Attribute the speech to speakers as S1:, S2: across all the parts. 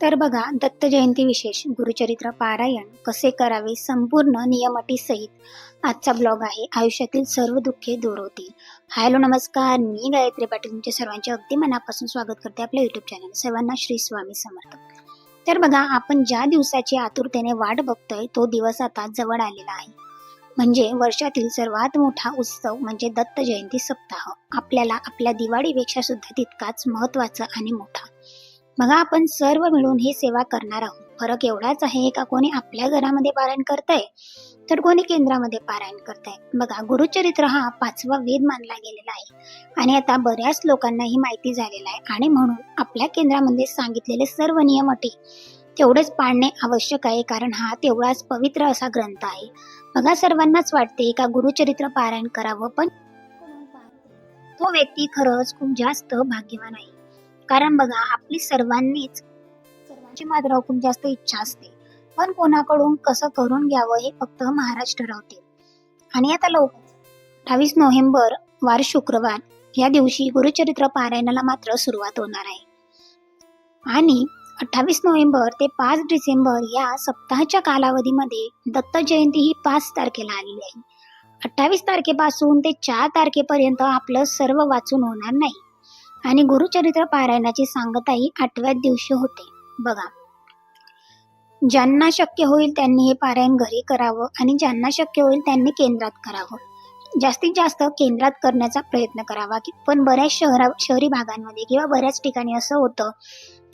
S1: तर बघा दत्त जयंती विशेष गुरुचरित्र पारायण कसे करावे संपूर्ण नियम सहित आजचा ब्लॉग आहे. आयुष्यातील सर्व दुःखे दूर होतील. हॅलो नमस्कार. मी गायत्री पाटील. तुमच्या सर्वांचे अगदी मनापासून स्वागत करते आपल्या युट्यूब चॅनल सर्वांना श्री स्वामी समर्थ. तर बघा आपण ज्या दिवसाची आतुरतेने वाट बघतोय तो दिवस आता जवळ आलेला आहे. म्हणजे वर्षातील सर्वात मोठा उत्सव म्हणजे दत्त जयंती सप्ताह. आपल्याला आपल्या दिवाळीपेक्षा सुद्धा तितकाच महत्त्वाचा आणि मोठा. बघा आपण सर्व मिळून ही सेवा करणार आहोत. फरक एवढाच आहे का कोणी आपल्या घरामध्ये पारायण करतंय? तर कोणी केंद्रामध्ये पारायण करताय? बघा गुरुचरित्र हा पाचवा वेद मानला गेलेला आहे. आणि आता बऱ्याच लोकांना ही माहिती झालेला आहे. आणि म्हणून आपल्या केंद्रामध्ये सांगितलेले सर्व नियम अटी तेवढेच पाळणे आवश्यक आहे कारण हा तेवढाच पवित्र असा ग्रंथ आहे. बघा सर्वांनाच वाटते का गुरुचरित्र पारायण करावं पण तो व्यक्ती खरंच खूप जास्त भाग्यवान आहे. कारण बघा आपली सर्वांनीच सर्वांची मात्र खूप जास्त इच्छा असते. पण कोणाकडून कसं करून घ्यावं हे फक्त महाराज ठरवते आणि आता लोक अठ्ठावीस नोव्हेंबर वार शुक्रवार या दिवशी गुरुचरित्र पारायणाला मात्र सुरुवात होणार आहे. आणि अठ्ठावीस नोव्हेंबर ते पाच डिसेंबर या सप्ताहाच्या कालावधीमध्ये दत्त जयंती ही पाच तारखेला आलेली आहे. अठ्ठावीस तारखेपासून ते चार तारखेपर्यंत आपलं सर्व वाचून होणार नाही. आणि गुरुचरित्र पारायणाची सांगताही आठव्याच दिवशी होते. बघा. ज्यांना शक्य होईल त्यांनी हे पारायण घरी करावं आणि ज्यांना शक्य होईल त्यांनी केंद्रात करावं. जास्तीत जास्त केंद्रात करण्याचा प्रयत्न करावा की पण बऱ्याच शहरा शहरी भागांमध्ये किंवा बऱ्याच ठिकाणी असं होतं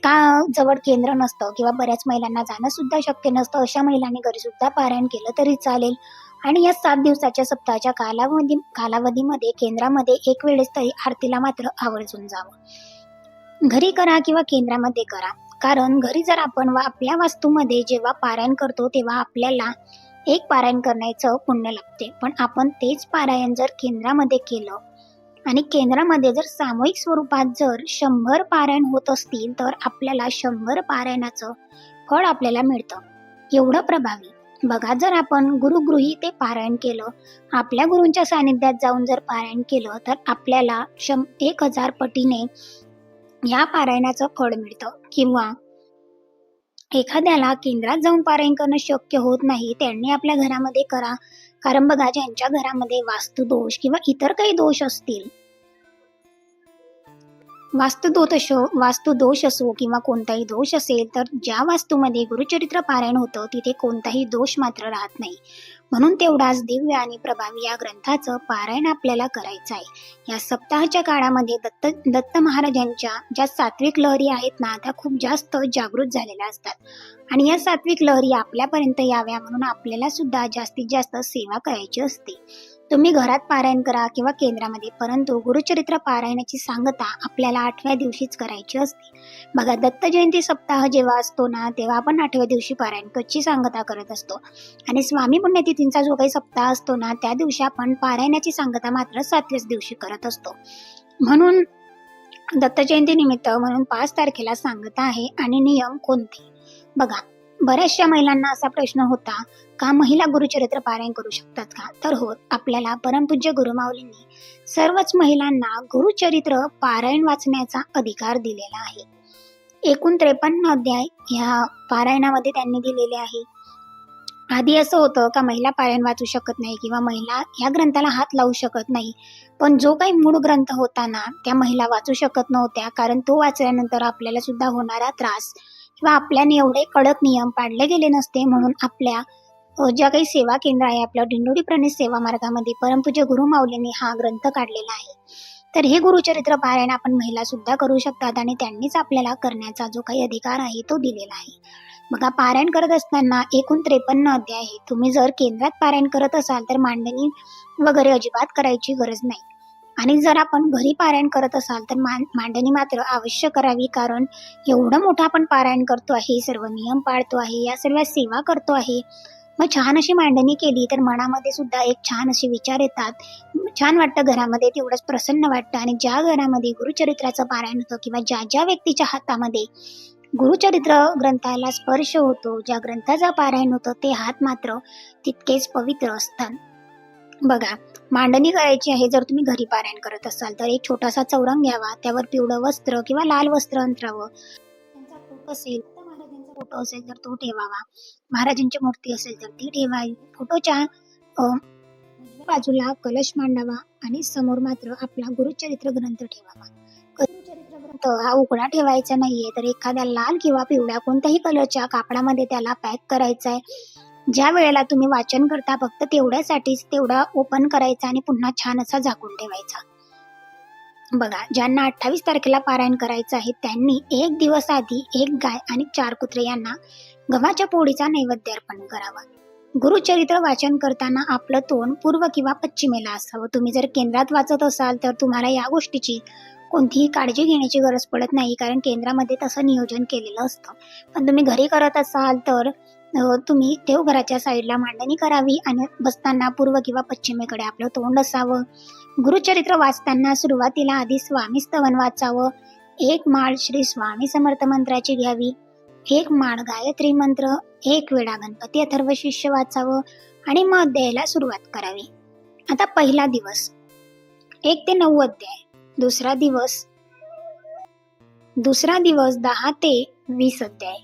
S1: का जवळ केंद्र नसतं किंवा बऱ्याच महिलांना जाणं सुद्धा शक्य नसतं अशा महिलांनी घरी सुद्धा पारायण केलं तरी चालेल. आणि या सात दिवसाच्या सप्ताहाच्या कालावधी कालावधीमध्ये केंद्रामध्ये एक वेळेस तरी आरतीला मात्र आवर्जून जावं. घरी करा किंवा केंद्रामध्ये करा. कारण घरी जर आपण वा आपल्या वास्तूमध्ये जेव्हा पारायण करतो तेव्हा आपल्याला एक पारायण करण्याचं पुण्य लागते पण आपण तेच पारायण जर केंद्रामध्ये केलं आणि केंद्रामध्ये जर सामूहिक स्वरूपात जर शंभर पारायण होत असतील तर आपल्याला शंभर पारायणाचं फळ आपल्याला मिळतं. एवढं प्रभावी. बघा जर आपण गुरुगृही ते पारायण केलं आपल्या गुरूंच्या सानिध्यात जाऊन जर पारायण केलं तर आपल्याला शं एक हजार पटीने या पारायणाचं फळ मिळतं. किंवा एखाद्याला केंद्रात जाऊन पारायण करणं शक्य होत नाही त्यांनी आपल्या घरामध्ये करा. कारण बघा ज्यांच्या घरामध्ये वास्तुदोष किंवा इतर काही दोष असतील वास्तुदोष असो वास्तुदोष असो किंवा कोणताही दोष असेल तर ज्या वास्तूमध्ये गुरुचरित्र पारायण होतं तिथे कोणताही दोष मात्र राहत नाही. म्हणून तेवढाच दिव्य आणि प्रभावी या ग्रंथाचं पारायण आपल्याला करायचं आहे. या सप्ताहाच्या काळामध्ये दत्त दत्त महाराजांच्या ज्या सात्विक लहरी आहेत ना त्या खूप जास्त जागृत झालेल्या असतात. आणि या सात्विक लहरी आपल्यापर्यंत याव्या म्हणून आपल्याला सुद्धा जास्तीत जास्त सेवा करायची असते. तुम्ही घरात पारायण करा किंवा केंद्रामध्ये परंतु गुरुचरित्र पारायणाची सांगता आपल्याला आठव्या दिवशीच करायची असते. बघा दत्त जयंती सप्ताह जेव्हा असतो ना तेव्हा आपण आठव्या दिवशी पारायण कच्ची सांगता करत असतो. आणि स्वामी पुण्यतिथींचा जो काही सप्ताह असतो ना त्या दिवशी आपण पारायणाची सांगता मात्र सातव्याच दिवशी करत असतो. म्हणून दत्त जयंती निमित्त म्हणून पाच तारखेला सांगता आहे आणि नियम कोणते? बघा बऱ्याचशा महिलांना असा प्रश्न होता का महिला गुरुचरित्र पारायण करू शकतात का? तर हो आपल्याला परमपूज्य गुरुमाऊलींनी सर्वच महिलांना गुरुचरित्र पारायण वाचण्याचा अधिकार दिलेला आहे. एकूण त्रेपन्न अध्याय ह्या पारायणामध्ये त्यांनी दिलेले आहे. आधी असं होतं का महिला पारायण वाचू शकत नाही किंवा महिला या ग्रंथाला हात लावू शकत नाही. पण जो काही मूळ ग्रंथ होता ना त्या महिला वाचू शकत नव्हत्या कारण तो वाचल्यानंतर आपल्याला सुद्धा होणारा त्रास किंवा आपल्याने एवढे कडक नियम पाडले गेले नसते म्हणून आपल्या ज्या काही सेवा केंद्र आहे आपल्या दिंडोरी प्रणित सेवा मार्गामध्ये परमपूज्य गुरु माऊलीने हा ग्रंथ काढलेला आहे. तर हे गुरुचरित्र पारायण आपण महिला सुद्धा करू शकतात आणि त्यांनीच आपल्याला करण्याचा जो काही अधिकार आहे तो दिलेला आहे. बघा पारायण करत असताना एकूण त्रेपन्न अध्याय आहे तुम्ही जर केंद्रात पारायण करत असाल तर मांडणी वगैरे अजिबात करायची गरज नाही. आणि जर आपण घरी पारायण करत असाल तर मान मांडणी मात्र अवश्य करावी कारण एवढं मोठं आपण पारायण करतो आहे सर्व नियम पाळतो आहे या सर्व सेवा करतो आहे. मग छान अशी मांडणी केली तर मनामध्ये सुद्धा एक छान असे विचार येतात. छान वाटतं घरामध्ये तेवढंच प्रसन्न वाटतं. आणि ज्या घरामध्ये गुरुचरित्राचं पारायण होतं किंवा ज्या ज्या व्यक्तीच्या हातामध्ये गुरुचरित्र ग्रंथाला स्पर्श होतो ज्या ग्रंथाचं पारायण होतं ते हात मात्र तितकेच पवित्र असतात. बघा मांडणी करायची आहे जर तुम्ही घरी पारायण करत असाल तर एक छोटासा चौरंग घ्यावा. त्यावर पिवळं वस्त्र किंवा लाल वस्त्र अंतरावं. त्यांचा फोटो असेल तर महाराजांचा फोटो असेल तर तो ठेवावा. महाराजांची मूर्ती असेल तर ती ठेवावी. फोटोच्या बाजूला कलश मांडावा आणि समोर मात्र आपला गुरुचरित्र ग्रंथ ठेवावा. गुरुचरित्र ग्रंथ हा उघडा ठेवायचा नाहीये तर एखाद्या लाल किंवा पिवळ्या कोणत्याही कलरच्या कापडामध्ये त्याला पॅक करायचा आहे ज्या वेळेला तुम्ही वाचन करता फक्त तेवढ्यासाठीच तेवढा ओपन करायचा आणि पुन्हा छान असा झाकून ठेवायचा. बघा ज्यांना अठ्ठावीस तारखेला पारायण करायचं आहे त्यांनी एक दिवस आधी एक गाय आणि चार कुत्रे यांना गव्हाच्या पोळीचा नैवेद्य अर्पण करावा. गुरुचरित्र वाचन करताना आपलं तोंड पूर्व किंवा पश्चिमेला असावं. तुम्ही जर केंद्रात वाचत असाल तर तुम्हाला या गोष्टीची कोणतीही काळजी घेण्याची गरज पडत नाही कारण केंद्रामध्ये तसं नियोजन केलेलं असतं. पण तुम्ही घरी करत असाल तर तुम्ही देवघराच्या साईडला मांडणी करावी आणि बसताना पूर्व किंवा पश्चिमेकडे आपलं तोंड असावं. गुरुचरित्र वाचताना सुरुवातीला आधी स्वामी स्तवन वाचावं. एक माळ श्री स्वामी समर्थ मंत्राची घ्यावी. एक माळ गायत्री मंत्र. एक वेळा गणपती अथर्व शिष्य वाचावं आणि मग अध्यायाला सुरुवात करावी. आता पहिला दिवस. एक ते नऊ अध्याय. दुसरा दिवस. दुसरा दिवस दहा ते वीस अध्याय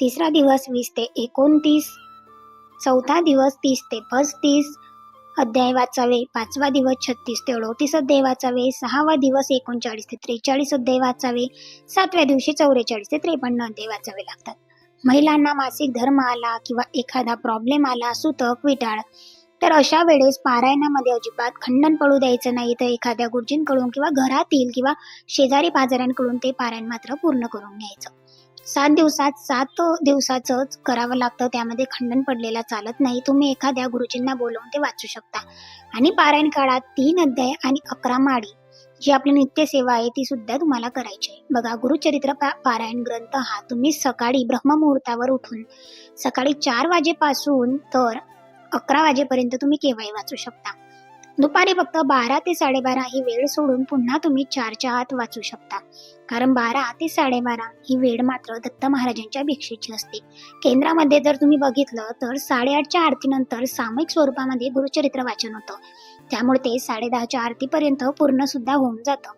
S1: तिसरा दिवस वीस ते एकोणतीस. चौथा दिवस तीस ते पस्तीस. अध्याय वाचावे पाचवा दिवस छत्तीस ते अडोतीस अध्याय वाचावे सहावा दिवस एकोणचाळीस ते त्रेचाळीस अध्याय वाचावे सातव्या दिवशी चौवेचाळीस ते त्रेपन्न अध्याय वाचावे लागतात. महिलांना मासिक धर्म आला किंवा एखादा प्रॉब्लेम आला सुतक विटाळ. तर अशा वेळेस पारायणामध्ये अजिबात खंडन पडू द्यायचं नाही. तर एखाद्या गुरुजींकडून किंवा घरातील किंवा शेजारी पाजाऱ्यांकडून ते पारायण मात्र पूर्ण करून घ्यायचं. सात दिवसात सात दिवसाचंच करावं लागतं. त्यामध्ये खंडन पडलेला चालत नाही. तुम्ही एखाद्या गुरुजींना बोलवून ते वाचू शकता. आणि पारायण काळात तीन अध्याय आणि अकरा माळी जी आपली नित्यसेवा आहे ती सुद्धा तुम्हाला करायची आहे. बघा गुरुचरित्र पारायण ग्रंथ हा तुम्ही सकाळी ब्रह्ममुहूर्तावर उठून सकाळी चार वाजेपासून तर अकरा वाजेपर्यंत तुम्ही केव्हाही वाचू शकता. दुपारी फक्त बारा ते साडेबारा ही वेळ सोडून पुन्हा तुम्ही चारच्या आत वाचू शकता. कारण बारा ते साडेबारा ही वेळ मात्र दत्त महाराजांच्या भिक्षेची असते. केंद्रामध्ये जर तुम्ही बघितलं तर साडेआठच्या आरतीनंतर सामूहिक स्वरूपामध्ये गुरुचरित्र वाचन होतं. त्यामुळे ते साडेदहाच्या आरतीपर्यंत पूर्ण सुद्धा होऊन जातं.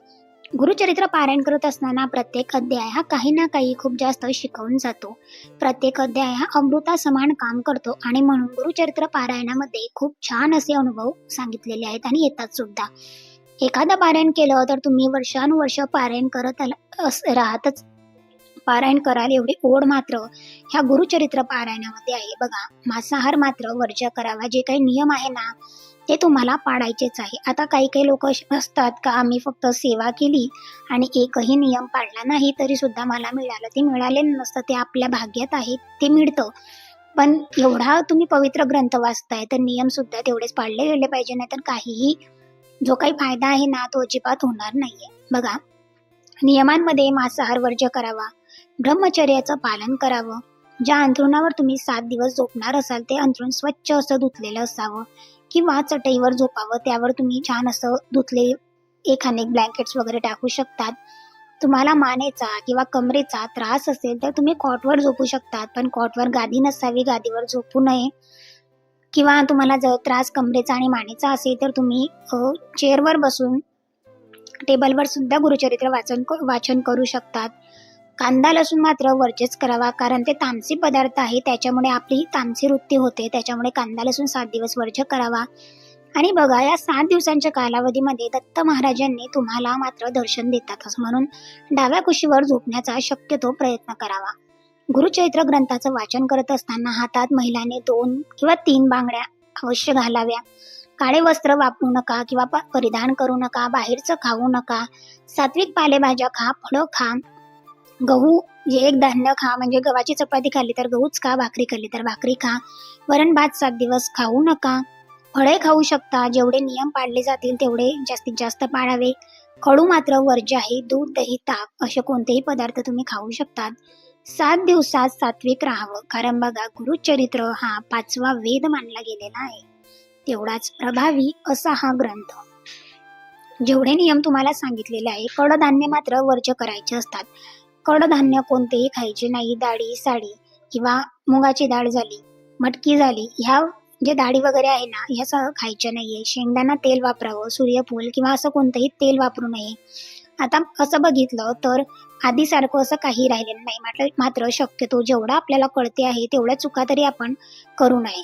S1: गुरुचरित्र पारायण करत असताना प्रत्येक अध्याय हा काही ना काही खूप जास्त शिकवून जातो. प्रत्येक अध्याय हा अमृता समान काम करतो आणि म्हणून गुरुचरित्र पारायणामध्ये खूप छान असे अनुभव सांगितलेले आहेत आणि येतात सुद्धा. एखादं पारायण केलं तर तुम्ही वर्षानुवर्ष पारायण करत राहतच पारायण कराल एवढी ओढ मात्र ह्या गुरुचरित्र पारायणामध्ये आहे. बघा मांसाहार मात्र वर्ज्य करावा. जे काही नियम आहे ना ते तुम्हाला पाळायचेच आहे. आता काही काही लोक असतात का आम्ही फक्त सेवा केली आणि एकही नियम पाळला नाही तरी सुद्धा मला मिळालं. ते मिळालेलं नसतं ते आपल्या भाग्यात आहे ते मिळतं. पण एवढा तुम्ही पवित्र ग्रंथ वाचताय तर नियम सुद्धा तेवढेच पाळले गेले पाहिजे नाही तर काहीही जो काही फायदा आहे ना तो अजिबात होणार नाहीये. बघा नियमांमध्ये मांसाहार वर्ज्य करावा. ब्रह्मचर्याचं पालन करावं. ज्या अंथरुणावर तुम्ही सात दिवस झोपणार असाल ते अंथरुण स्वच्छ असं धुतलेलं असावं. किंवा चटईवर झोपावं त्यावर तुम्ही छान असं धुतले एक अनेक ब्लँकेट्स वगैरे टाकू शकतात. तुम्हाला मानेचा किंवा कमरेचा त्रास असेल तर तुम्ही कॉटवर झोपू शकतात. पण कॉटवर गादी नसावी गादीवर झोपू नये. किंवा तुम्हाला जर त्रास कमरेचा आणि मानेचा असेल तर तुम्ही चेअरवर बसून टेबलवर सुद्धा गुरुचरित्र वाचन वाचन करू शकतात. कांदा लसूण मात्र वर्जेच करावा कारण ते तामसी पदार्थ आहे. त्याच्यामुळे आपली तामसी वृत्ती होते. त्याच्यामुळे कांदा लसूण सात दिवस वर्ज करावा. आणि बघा या सात दिवसांच्या कालावधीमध्ये दत्त महाराजांनी तुम्हाला मात्र दर्शन देतातच म्हणून डाव्या कुशीवर झोपण्याचा शक्यतो प्रयत्न करावा. गुरुचरित्र ग्रंथाचं वाचन करत असताना हातात महिलांनी दोन किंवा तीन बांगड्या अवश्य घालाव्या. काळे वस्त्र वापरू नका किंवा परिधान करू नका बाहेरचं खाऊ नका. सात्विक पालेभाज्या खा फळं खा. गहू जे एक धान्य खा म्हणजे गव्हाची चपाती खाल्ली तर गहूच खा भाकरी खाल्ली तर भाकरी खा. वरण भात सात दिवस खाऊ नका. फळे खाऊ शकता जेवढे नियम पाळले जातील तेवढे जास्तीत जास्त पाळावे. कडू मात्र वर्ज्य आहे दूध दही ताक असे कोणतेही पदार्थ तुम्ही खाऊ शकतात. सात दिवसात सात्विक राहावं. कारण बघा गुरुचरित्र हा पाचवा वेद मानला गेलेला आहे. तेवढाच प्रभावी असा हा ग्रंथ. जेवढे नियम तुम्हाला सांगितलेले आहे कडधान्य मात्र वर्ज्य करायचे असतात. कडधान्य कोणतेही खायचे नाही. डाळी साडी किंवा मुगाची डाळ झाली मटकी झाली ह्या जे डाळी वगैरे आहे ना ह्या सह खायच्या नाहीये. शेंगदाणा तेल वापरावं सूर्यफूल किंवा असं कोणतंही तेल वापरू नये. आता असं बघितलं तर आधीसारखं असं काही राहिलेलं नाही. मात्र मात्र शक्यतो जेवढा आपल्याला कळते आहे तेवढ्या चुका तरी आपण करू नये.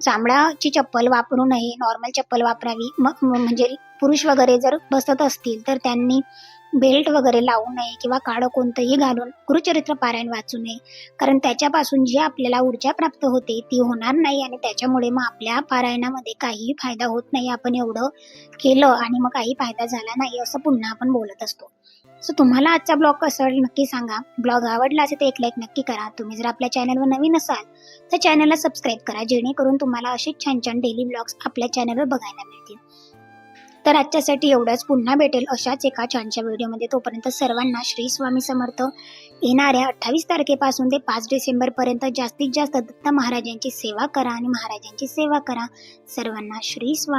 S1: चामडाची चप्पल वापरू नये नॉर्मल चप्पल वापरावी. म- म्हणजे पुरुष वगैरे जर बसत असतील तर त्यांनी बेल्ट वगैरे लावू नये किंवा काळं कोणतंही घालून गुरुचरित्र पारायण वाचू नये. कारण त्याच्यापासून जी आपल्याला ऊर्जा प्राप्त होते ती होणार नाही आणि त्याच्यामुळे मग आपल्या पारायणामध्ये काहीही फायदा होत नाही. आपण एवढं केलं आणि मग काही फायदा झाला नाही असं पुन्हा आपण बोलत असतो. सो तुम्हाला आजचा ब्लॉग कसा नक्की सांगा. ब्लॉग आवडला असेल तर एक लाईक नक्की करा. तुम्ही जर आपल्या चॅनलवर नवीन असाल तर चॅनलला सबस्क्राईब करा. जेणेकरून तुम्हाला असेच छान छान डेली ब्लॉग्स आपल्या चॅनलवर बघायला मिळतील. तर आजच्यासाठी एवढंच. पुन्हा भेटेल अशाच एका छानशा व्हिडिओमध्ये. तोपर्यंत सर्वांना श्री स्वामी समर्थ. येणाऱ्या अठ्ठावीस तारखेपासून ते पाच डिसेंबर पर्यंत जास्तीत जास्त दत्त महाराजांची सेवा करा आणि महाराजांची सेवा करा. सर्वांना श्री स्वामी